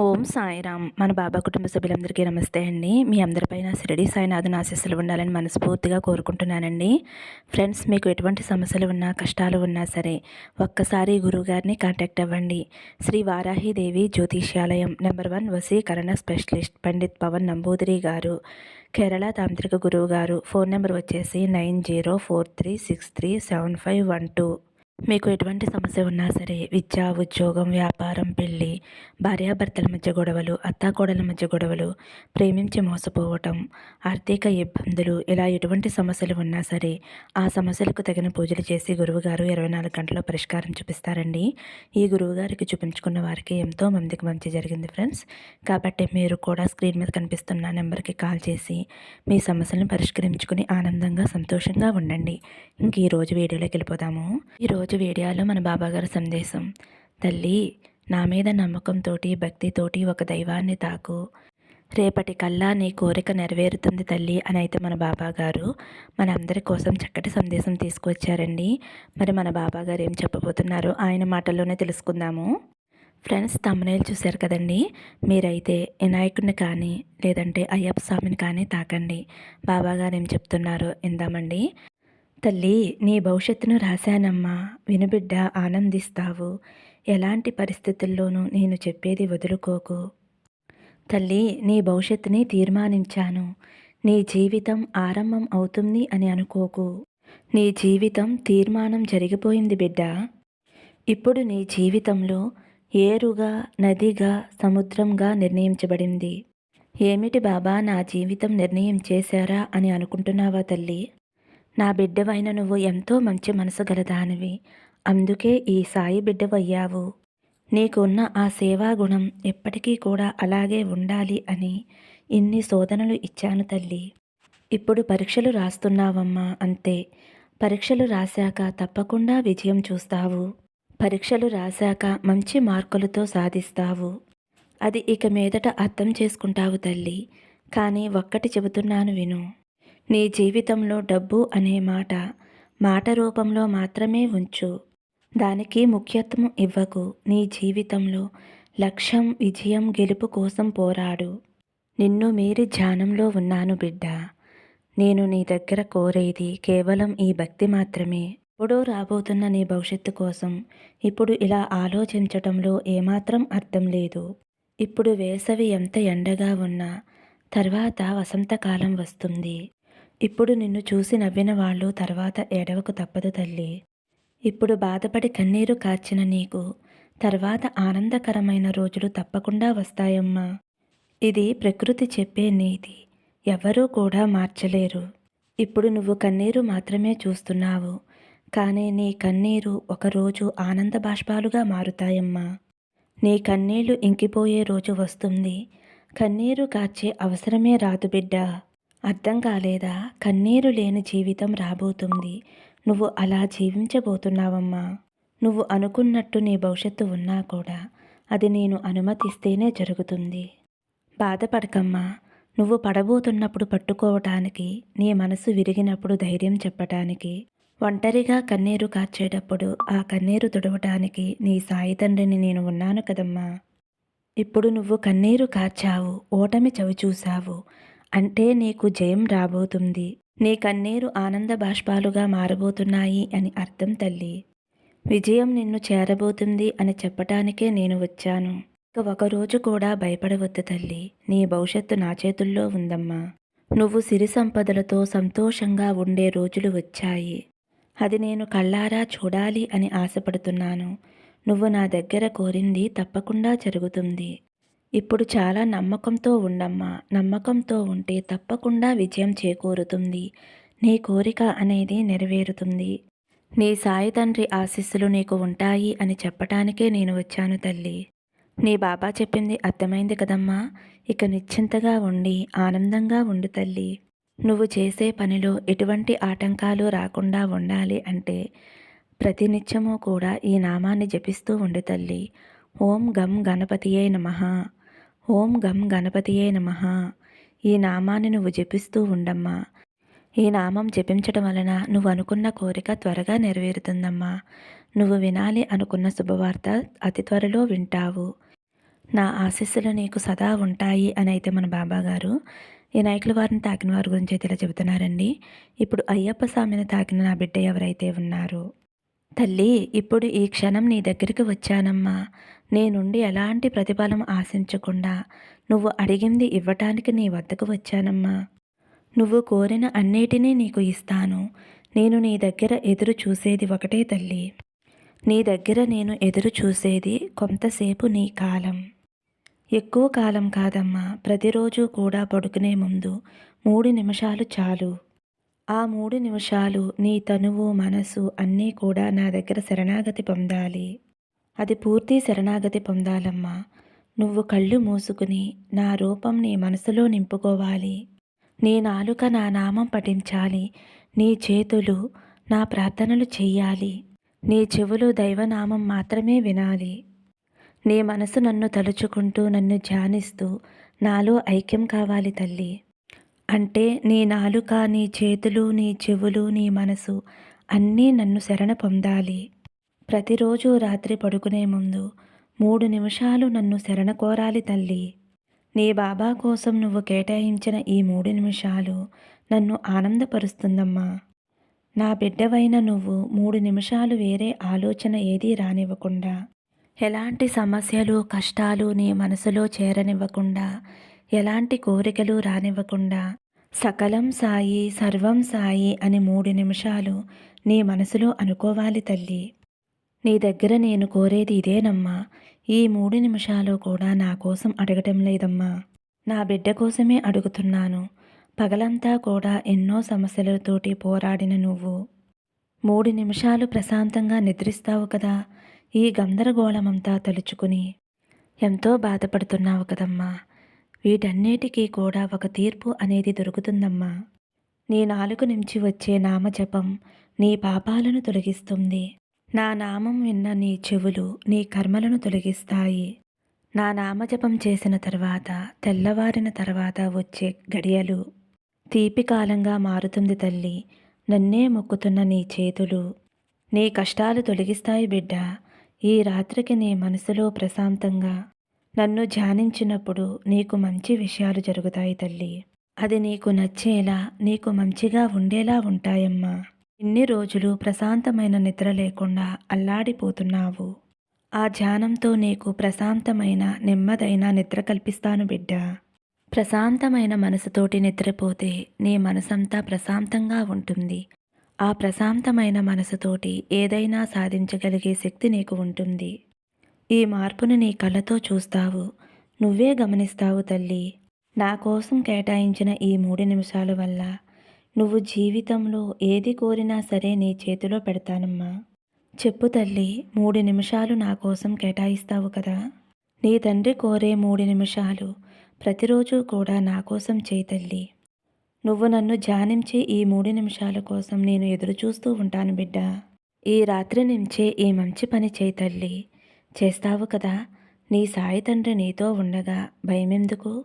ఓం సాయిరామ్. మన బాబా కుటుంబ సభ్యులందరికీ నమస్తే అండి. మీ అందరిపైన షిరడి సాయినాథుని ఆశీస్సులు ఉండాలని మనస్ఫూర్తిగా కోరుకుంటున్నానండి. ఫ్రెండ్స్ మీకు ఎటువంటి సమస్యలు ఉన్నా కష్టాలు ఉన్నా సరే ఒక్కసారి గురువుగారిని కాంటాక్ట్ అవ్వండి. శ్రీ వారాహిదేవి జ్యోతిష్యాలయం నెంబర్ వన్ వసీకరణ స్పెషలిస్ట్ పండిత్ పవన్ నంబూదిరి గారు కేరళ తాంత్రిక గురువు గారు. ఫోన్ నెంబర్ వచ్చేసి nine zero four three six three seven five one two. మీకు ఎటువంటి సమస్య ఉన్నా సరే విద్య ఉద్యోగం వ్యాపారం పెళ్ళి భార్యాభర్తల మధ్య గొడవలు అత్తాకోడల మధ్య గొడవలు ప్రేమించి మోసపోవటం ఆర్థిక ఇబ్బందులు ఇలా ఎటువంటి సమస్యలు ఉన్నా సరే ఆ సమస్యలకు తగిన పూజలు చేసి గురువుగారు ఇరవై నాలుగు గంటల్లో పరిష్కారం చూపిస్తారండి. ఈ గురువుగారికి చూపించుకున్న వారికి ఎంతో మందికి మంచి జరిగింది ఫ్రెండ్స్. కాబట్టి మీరు కూడా స్క్రీన్ మీద కనిపిస్తున్న నెంబర్కి కాల్ చేసి మీ సమస్యలను పరిష్కరించుకుని ఆనందంగా సంతోషంగా ఉండండి. ఇంక ఈరోజు వీడియోలోకి వెళ్ళిపోదాము. ఈరోజు వీడియోలో మన బాబాగారి సందేశం. తల్లి నా మీద నమ్మకంతోటి భక్తితోటి ఒక దైవాన్ని తాకు. రేపటి కల్లా నీ కోరిక నెరవేరుతుంది తల్లి అని అయితే మన బాబాగారు మనందరి మన అందరి కోసం చక్కటి సందేశం తీసుకువచ్చారండి మరి మన బాబా గారు ఏం చెప్పబోతున్నారో ఆయన మాటల్లోనే తెలుసుకుందాము. ఫ్రెండ్స్ తమ్మునేలు చూశారు కదండి? మీరైతే వినాయకుడిని కానీ లేదంటే అయ్యప్ప స్వామిని కానీ తాకండి. బాబాగారు ఏం చెప్తున్నారో ఇందామండి తల్లి నీ భవిష్యత్తును రాశానమ్మా. వినుబిడ్డ ఆనందిస్తావు. ఎలాంటి పరిస్థితుల్లోనూ నేను చెప్పేది వదులుకోకు. తల్లి నీ భవిష్యత్తుని తీర్మానించాను. నీ జీవితం ఆరంభం అవుతుంది అని అనుకోకు. నీ జీవితం తీర్మానం జరిగిపోయింది బిడ్డ. ఇప్పుడు నీ జీవితంలో ఏరుగా నదిగా సముద్రంగా నిర్ణయించబడింది. ఏమిటి బాబా నా జీవితం నిర్ణయం చేశారా అని అనుకుంటున్నావా తల్లి? నా బిడ్డవైన నువ్వు ఎంతో మంచి మనసు గలదానివి. అందుకే ఈ సాయి బిడ్డవయ్యావు. నీకున్న ఆ సేవా గుణం ఎప్పటికీ కూడా అలాగే ఉండాలి అని ఇన్ని శోధనలు ఇచ్చాను తల్లి. ఇప్పుడు పరీక్షలు రాస్తున్నావమ్మా అంతే. పరీక్షలు రాశాక తప్పకుండా విజయం చూస్తావు. పరీక్షలు రాశాక మంచి మార్కులతో సాధిస్తావు. అది ఇక మీదట అర్థం చేసుకుంటావు తల్లి. కానీ ఒక్కటి చెబుతున్నాను విను. నీ జీవితంలో డబ్బు అనే మాట మాట రూపంలో మాత్రమే ఉంచు. దానికి ముఖ్యత్వం ఇవ్వకు. నీ జీవితంలో లక్ష్యం విజయం గెలుపు కోసం పోరాడు. నిన్ను మీరి ధ్యానంలో ఉన్నాను బిడ్డ. నేను నీ దగ్గర కోరేది కేవలం ఈ భక్తి మాత్రమే. ఇప్పుడు రాబోతున్న నీ భవిష్యత్తు కోసం ఇప్పుడు ఇలా ఆలోచించటంలో ఏమాత్రం అర్థం లేదు. ఇప్పుడు వేసవి ఎంత ఎండగా ఉన్నా తర్వాత వసంతకాలం వస్తుంది. ఇప్పుడు నిన్ను చూసి నవ్విన వాళ్ళు తర్వాత ఏడవకు తప్పదు తల్లి. ఇప్పుడు బాధపడి కన్నీరు కార్చిన నీకు తర్వాత ఆనందకరమైన రోజులు తప్పకుండా వస్తాయమ్మా. ఇది ప్రకృతి చెప్పే నీతి. ఎవరూ కూడా మార్చలేరు. ఇప్పుడు నువ్వు కన్నీరు మాత్రమే చూస్తున్నావు. కానీ నీ కన్నీరు ఒకరోజు ఆనంద బాష్పాలుగా మారుతాయమ్మా. నీ కన్నీళ్ళు ఇంకిపోయే రోజు వస్తుంది. కన్నీరు కాచే అవసరమే రాదు బిడ్డా. అర్థం కాలేదా? కన్నీరు లేని జీవితం రాబోతుంది. నువ్వు అలా జీవించబోతున్నావమ్మా. నువ్వు అనుకున్నట్టు నీ భవిష్యత్తు ఉన్నా కూడా అది నేను అనుమతిస్తేనే జరుగుతుంది. బాధపడకమ్మా. నువ్వు పడబోతున్నప్పుడు పట్టుకోవటానికి నీ మనసు విరిగినప్పుడు ధైర్యం చెప్పటానికి ఒంటరిగా కన్నీరు కార్చేటప్పుడు ఆ కన్నీరు తుడవటానికి నీ సాయి తండ్రిని నేను ఉన్నాను కదమ్మా. ఇప్పుడు నువ్వు కన్నీరు కార్చావు ఓటమి చవి చూశావు అంటే నీకు జయం రాబోతుంది. నీ కన్నీరు ఆనంద బాష్పాలుగా మారబోతున్నాయి అని అర్థం తల్లి. విజయం నిన్ను చేరబోతుంది అని చెప్పటానికే నేను వచ్చాను. ఇక ఒకరోజు కూడా భయపడవద్దు తల్లి. నీ భవిష్యత్తు నా చేతుల్లో ఉందమ్మా. నువ్వు సిరి సంపదలతో సంతోషంగా ఉండే రోజులు వచ్చాయి. అది నేను కళ్ళారా చూడాలి అని ఆశపడుతున్నాను. నువ్వు నా దగ్గర కోరింది తప్పకుండా జరుగుతుంది. ఇప్పుడు చాలా నమ్మకంతో ఉండమ్మా. నమ్మకంతో ఉంటే తప్పకుండా విజయం చేకూరుతుంది. నీ కోరిక అనేది నెరవేరుతుంది. నీ సాయి తండ్రి ఆశీస్సులు నీకు ఉంటాయి అని చెప్పటానికే నేను వచ్చాను తల్లి. నీ బాబా చెప్పింది అర్థమైంది కదమ్మా. ఇక నిశ్చింతగా ఉండి ఆనందంగా ఉండు తల్లి. నువ్వు చేసే పనిలో ఎటువంటి ఆటంకాలు రాకుండా ఉండాలి అంటే ప్రతినిత్యము కూడా ఈ నామాన్ని జపిస్తూ ఉండు తల్లి. ఓం గం గణపతియే నమ. ఓం గం గణపతియే నమ. ఈ నామాన్ని నువ్వు జపిస్తూ ఉండమ్మా. ఈ నామం జపించడం వలన నువ్వు అనుకున్న కోరిక త్వరగా నెరవేరుతుందమ్మా. నువ్వు వినాలి అనుకున్న శుభవార్త అతి త్వరలో వింటావు. నా ఆశీస్సులు నీకు సదా ఉంటాయి అని అయితే మన బాబాగారు. ఈ నాయకుల వారిని తాకిన వారి గురించి అయితే ఇలా చెబుతున్నారండి. ఇప్పుడు అయ్యప్ప స్వామిని తాకిన నా బిడ్డ ఎవరైతే ఉన్నారు? తల్లి ఇప్పుడు ఈ క్షణం నీ దగ్గరికి వచ్చానమ్మా. నీ నుండి ఎలాంటి ప్రతిఫలం ఆశించకుండా నువ్వు అడిగింది ఇవ్వటానికి నీ వద్దకు వచ్చానమ్మా. నువ్వు కోరిన అన్నిటినీ నీకు ఇస్తాను. నేను నీ దగ్గర ఎదురు చూసేది ఒకటే తల్లి. నీ దగ్గర నేను ఎదురు చూసేది కొంతసేపు నీ కాలం. ఎక్కువ కాలం కాదమ్మా ప్రతిరోజు కూడా పడుకునే ముందు మూడు నిమిషాలు చాలు. ఆ మూడు నిమిషాలు నీ తనువు మనసు అన్నీ కూడా నా దగ్గర శరణాగతి పొందాలి. అది పూర్తి శరణాగతి పొందాలమ్మా. నువ్వు కళ్ళు మూసుకుని నా రూపం నీ మనసులో నింపుకోవాలి. నీ నాలుక నా నామం పఠించాలి. నీ చేతులు నా ప్రార్థనలు చెయ్యాలి. నీ చెవులు దైవనామం మాత్రమే వినాలి. నీ మనసు నన్ను తలుచుకుంటూ నన్ను ధ్యానిస్తూ నాలో ఐక్యం కావాలి తల్లి. అంటే నీ నాలుక నీ చేతులు నీ చెవులు నీ మనసు అన్నీ నన్ను శరణ పొందాలి. ప్రతిరోజు రాత్రి పడుకునే ముందు మూడు నిమిషాలు నన్ను శరణకోరాలి తల్లి. నీ బాబా కోసం నువ్వు కేటాయించిన ఈ మూడు నిమిషాలు నన్ను ఆనందపరుస్తుందమ్మా. నా బిడ్డవైన నువ్వు మూడు నిమిషాలు వేరే ఆలోచన ఏదీ రానివ్వకుండా ఎలాంటి సమస్యలు కష్టాలు నీ మనసులో చేరనివ్వకుండా ఎలాంటి కోరికలు రానివ్వకుండా సకలం సాయి సర్వం సాయి అని మూడు నిమిషాలు నీ మనసులో అనుకోవాలి తల్లి. నీ దగ్గర నేను కోరేది ఇదేనమ్మా. ఈ మూడు నిమిషాలు కూడా నా కోసం అడగటం లేదమ్మా. నా బిడ్డ కోసమే అడుగుతున్నాను. పగలంతా కూడా ఎన్నో సమస్యలతోటి పోరాడిన నువ్వు. మూడు నిమిషాలు ప్రశాంతంగా నిద్రిస్తావు కదా. ఈ గందరగోళమంతా తలుచుకుని ఎంతో బాధపడుతున్నావు కదమ్మా. వీటన్నిటికీ కూడా ఒక తీర్పు అనేది దొరుకుతుందమ్మా. నీ నాలుగు నుంచి వచ్చే నామజపం నీ పాపాలను తొలగిస్తుంది. నా నామం విన్న నీ చెవులు నీ కర్మలను తొలగిస్తాయి. నా నామజపం చేసిన తర్వాత తెల్లవారిన తర్వాత వచ్చే గడియలు తీపి కాలంగా మారుతుంది తల్లి. నన్నే మొక్కుతున్న నీ చేతులు నీ కష్టాలు తొలగిస్తాయి బిడ్డ. ఈ రాత్రికి నీ మనసులో ప్రశాంతంగా నన్ను ధ్యానించినప్పుడు నీకు మంచి విషయాలు జరుగుతాయి తల్లి. అది నీకు నచ్చేలా నీకు మంచిగా ఉండేలా ఉంటాయమ్మా. ఇన్ని రోజులు ప్రశాంతమైన నిద్ర లేకుండా అల్లాడిపోతున్నావు. ఆ ధ్యానంతో నీకు ప్రశాంతమైన నెమ్మదైన నిద్ర కల్పిస్తాను బిడ్డ. ప్రశాంతమైన మనసుతోటి నిద్రపోతే నీ మనసంతా ప్రశాంతంగా ఉంటుంది. ఆ ప్రశాంతమైన మనసుతోటి ఏదైనా సాధించగలిగే శక్తి నీకు ఉంటుంది. ఈ మార్పును నీ కళ్ళతో చూస్తావు. నువ్వే గమనిస్తావు తల్లి. నా కోసం కేటాయించిన ఈ మూడు నిమిషాల వల్ల నువ్వు జీవితంలో ఏది కోరినా సరే నీ చేతిలో పెడతానమ్మా. చెప్పు తల్లి మూడు నిమిషాలు నా కోసం కేటాయిస్తావు కదా? నీ తండ్రి కోరే మూడు నిమిషాలు ప్రతిరోజు కూడా నా కోసం చేయి తల్లి. నువ్వు నన్ను ధ్యానించి ఈ మూడు నిమిషాల కోసం నేను ఎదురు చూస్తూ ఉంటాను బిడ్డ. ఈ రాత్రి నుంచే ఈ మంచి పని చేయి తల్లి. చేస్తావు కదా నీ సాయి తండ్రి నీతో ఉండగా భయమెందుకు?